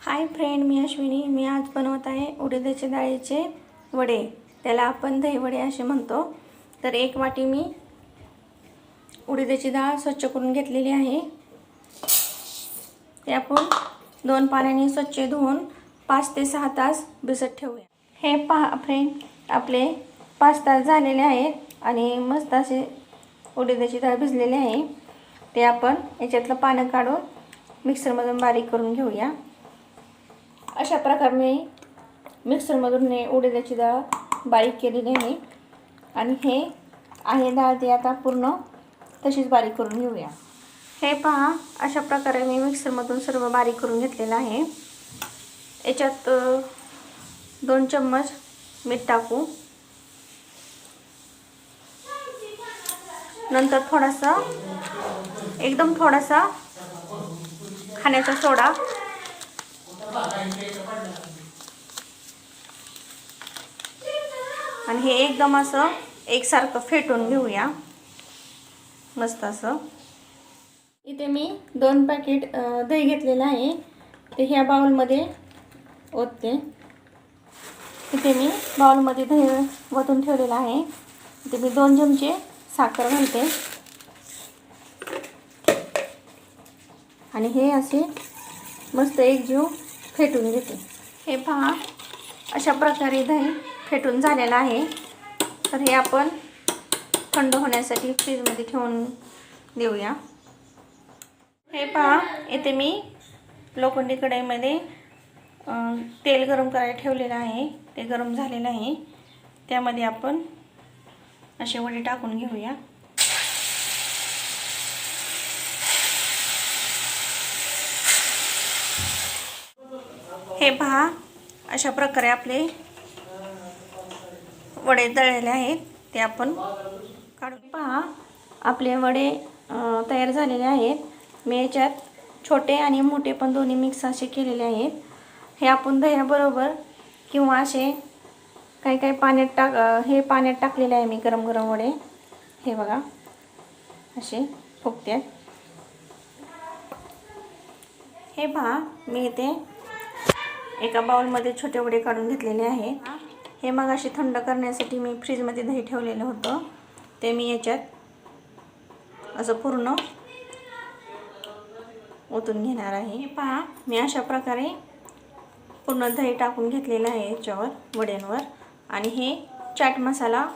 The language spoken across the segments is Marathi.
हाय फ्रेंड मी अश्विनी. मी आज बनवत आहे उडीदाच्या डाळीचे वडे. त्याला आपण दही वडे असे म्हणतो. तर एक वाटी मी उडीदाची डाळ स्वच्छ करून घेतलेली आहे. ते आपण दोन पाण्याने स्वच्छ धुवून पाच ते सहा तास भिजत ठेवूया. हे पहा फ्रेंड आपले पाच तास झालेले आहेत आणि मस्त असे उडीदाची डाळ भिजलेली आहे. ते आपण याच्यातलं पानं काढून मिक्सरमधून बारीक करून घेऊया. अशा प्रकारे मी मिक्सरमधून हे उडीदाची डाळ बारीक केलेली आहे आणि हे आहे डाळ ते आता पूर्ण तशीच बारीक करून घेऊया. हे पहा अशा प्रकारे मी मिक्सरमधून सर्व बारीक करून घेतलेलं आहे. याच्यात दोन चम्मच मीठ टाकू. नंतर थोडासा एकदम थोडासा खाण्याचा सोडा. आणि हे एकदम असं एकसारखं फेटून घेऊया. मस्त असं. इथे मी दोन पॅकेट दही घेतलेलं आहे. ते ह्या बाउलमध्ये ओतते. इथे मी बाउलमध्ये दही ओतून ठेवलेलं आहे. इथे मी दोन चमचे साखर घालते. आणि हे असे मस्त एक जीव फेटून घेते. हे पहा अशा प्रकारे दही फेटून झालेलं आहे. तर हे आपण थंड होण्यासाठी फ्रीजमध्ये ठेवून देऊया. हे पहा येथे मी लोखंडी कढईमध्ये तेल गरम करायला ठेवलेलं आहे. ते गरम झालेलं आहे त्यामध्ये आपण असे वडे टाकून घेऊया. हे पहा अशा प्रकारे आपले वडे दळलेले आहेत. ते आपण काढून पहा. आपले वडे तयार झालेले आहेत. मी याच्यात छोटे आणि मोठे पण दोन्ही मिक्स असे केलेले आहेत. हे आपण दह्याबरोबर किंवा असे काही काही पाण्यात टाक हे पाण्यात टाकलेले आहे मी गरम गरम वडे. हे बघा असे फुगते हे पहा मी इथे एका बाउलमध्ये छोटे वडे काढून घेतलेले आहे. हे मग असे थंड करण्यासाठी मी फ्रीजमध्ये दही ठेवलेलं होतं. ते मी याच्यात असं पूर्ण ओतून घेणार आहे. पहा मी अशा प्रकारे पूर्ण दही टाकून घेतलेलं आहे याच्यावर वड्यांवर. आणि हे चाट मसाला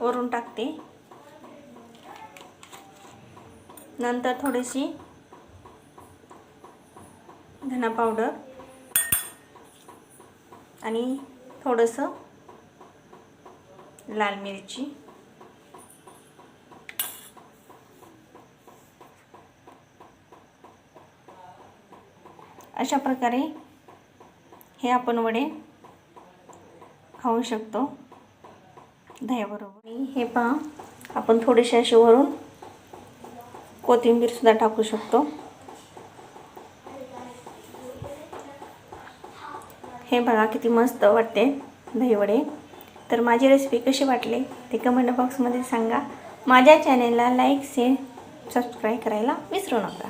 वरून टाकते. नंतर थोडीशी धना पावडर आणि थोडंसं लाल मिरची. अशा प्रकारे हे आपण वडे खाऊ शकतो. दह्याबरोबर. आणि हे पहा आपण थोडेसे असे वरून कोथिंबीरसुद्धा टाकू शकतो. हे बघा किती मस्त वाटते दहीवडे. तर माझी रेसिपी कशी वाटली ते कमेंट बॉक्समध्ये सांगा. माझ्या चॅनेलला लाईक शेअर सबस्क्राईब करायला विसरू नका.